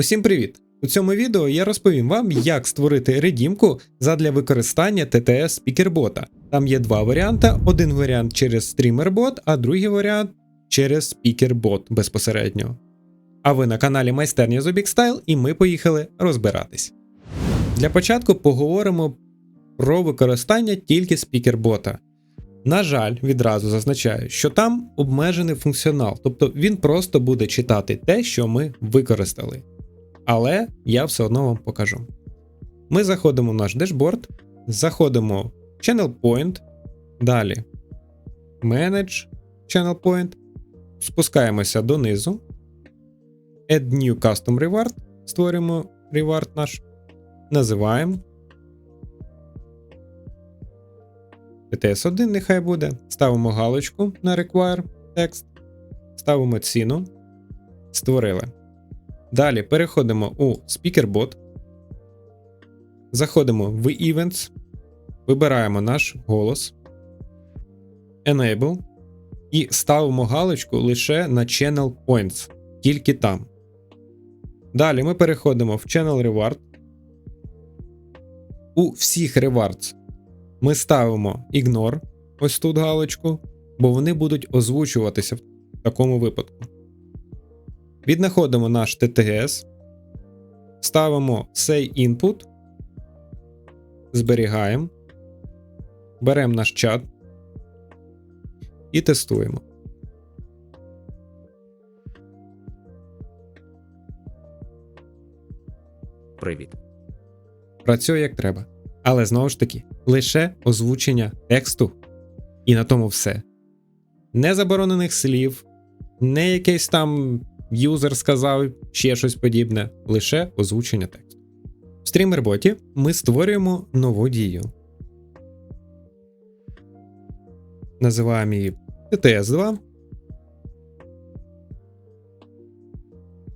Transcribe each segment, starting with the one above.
Усім привіт! У цьому відео я розповім вам, як створити редімку задля використання TTS спікербота. Там є два варіанти: один варіант через стрімербот, а другий варіант через спікербот безпосередньо. А ви на каналі Майстерня Zubik і ми поїхали розбиратись. Для початку поговоримо про використання тільки спікербота. На жаль, відразу зазначаю, що там обмежений функціонал, тобто він просто буде читати те, що ми використали. Але я все одно вам покажу. Ми заходимо в наш дешборд, заходимо в Channel Point, далі Manage Channel Point, спускаємося донизу, Add New Custom Reward, створюємо reward наш, називаємо. TTS1 нехай буде. Ставимо галочку на Require Text, ставимо ціну, створили. Далі переходимо у SpeakerBot, заходимо в Events, вибираємо наш голос, Enable і ставимо галочку лише на Channel Points, тільки там. Далі ми переходимо в Channel Reward. У всіх rewards ми ставимо Ignore, ось тут галочку, бо вони будуть озвучуватися в такому випадку. Віднаходимо наш TTS, ставимо Say Input, зберігаємо, беремо наш чат і тестуємо. Привіт. Працює як треба. Але знову ж таки, лише озвучення тексту, і на тому все. Не заборонених слів, не якийсь там юзер сказав ще щось подібне, лише озвучення тексту. В стрімерботі ми створюємо нову дію. Називаємо її TTS2.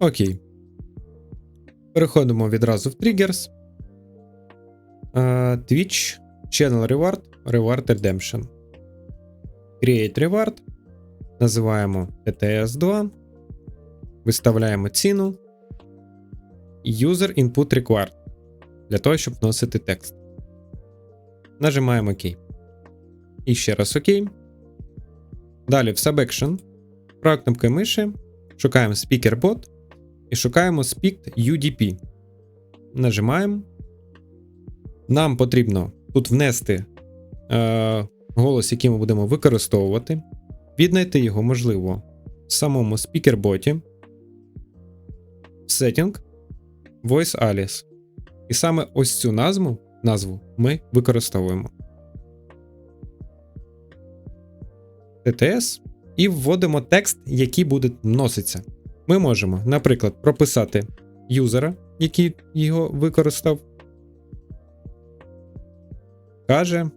Окей. Переходимо відразу в Triggers. Twitch, Channel Reward, Reward Redemption. Create Reward. Називаємо TTS2. Виставляємо ціну. User Input Required. Для того, щоб вносити текст. Нажимаємо ОК. І ще раз ОК. Далі в Subaction. Правою кнопкою миші. Шукаємо SpeakerBot і шукаємо Speak UDP. Нажимаємо. Нам потрібно тут внести е, голос, який ми будемо використовувати, віднайти його, можливо, в самому спікерботі, Setting, Voice Alias. І саме ось цю назву, назву ми використовуємо. TTS і вводимо текст, який буде вноситися. Ми можемо, наприклад, прописати юзера, який його використав каже.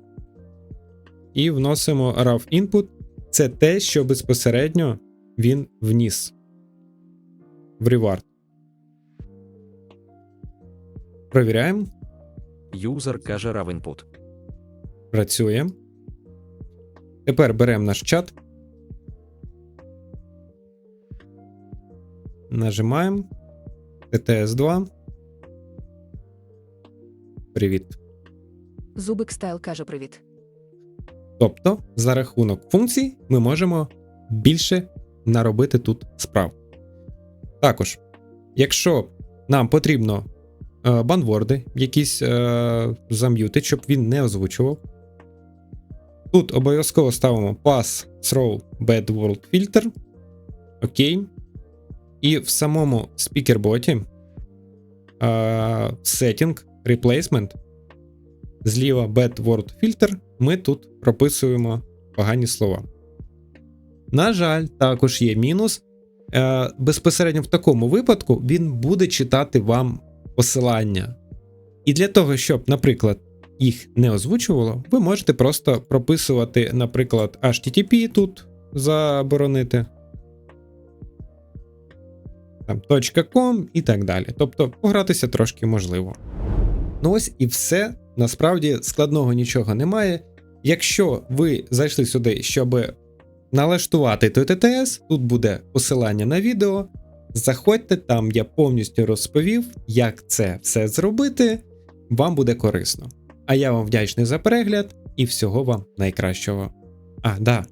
І вносимо RAW input. Це те, що безпосередньо він вніс в reward. Провіряємо. Юзер каже raw input. Працює. Тепер беремо наш чат. Нажимаємо. TTS2. Привіт. Зубик Стайл каже привіт. Тобто, за рахунок функцій ми можемо більше наробити тут справ. Також, якщо нам потрібно банворди якісь е, зам'юти, щоб він не озвучував, тут обов'язково ставимо pass through bad world filter. Окей. І в самому спікерботі е, setting replacement зліва Bad Word Filter ми тут прописуємо погані слова. На жаль, також є мінус. Е, Безпосередньо в такому випадку він буде читати вам посилання. І для того, щоб, наприклад, їх не озвучувало, ви можете просто прописувати, наприклад, HTTP тут заборонити. Там .com і так далі. Тобто погратися трошки можливо. Ну ось і все. Насправді складного нічого немає. Якщо ви зайшли сюди, щоб налаштувати той ТТС, тут буде посилання на відео. Заходьте, там я повністю розповів, як це все зробити. Вам буде корисно. А я вам вдячний за перегляд і всього вам найкращого. А, да.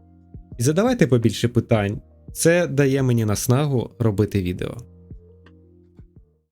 І задавайте побільше питань. Це дає мені наснагу робити відео.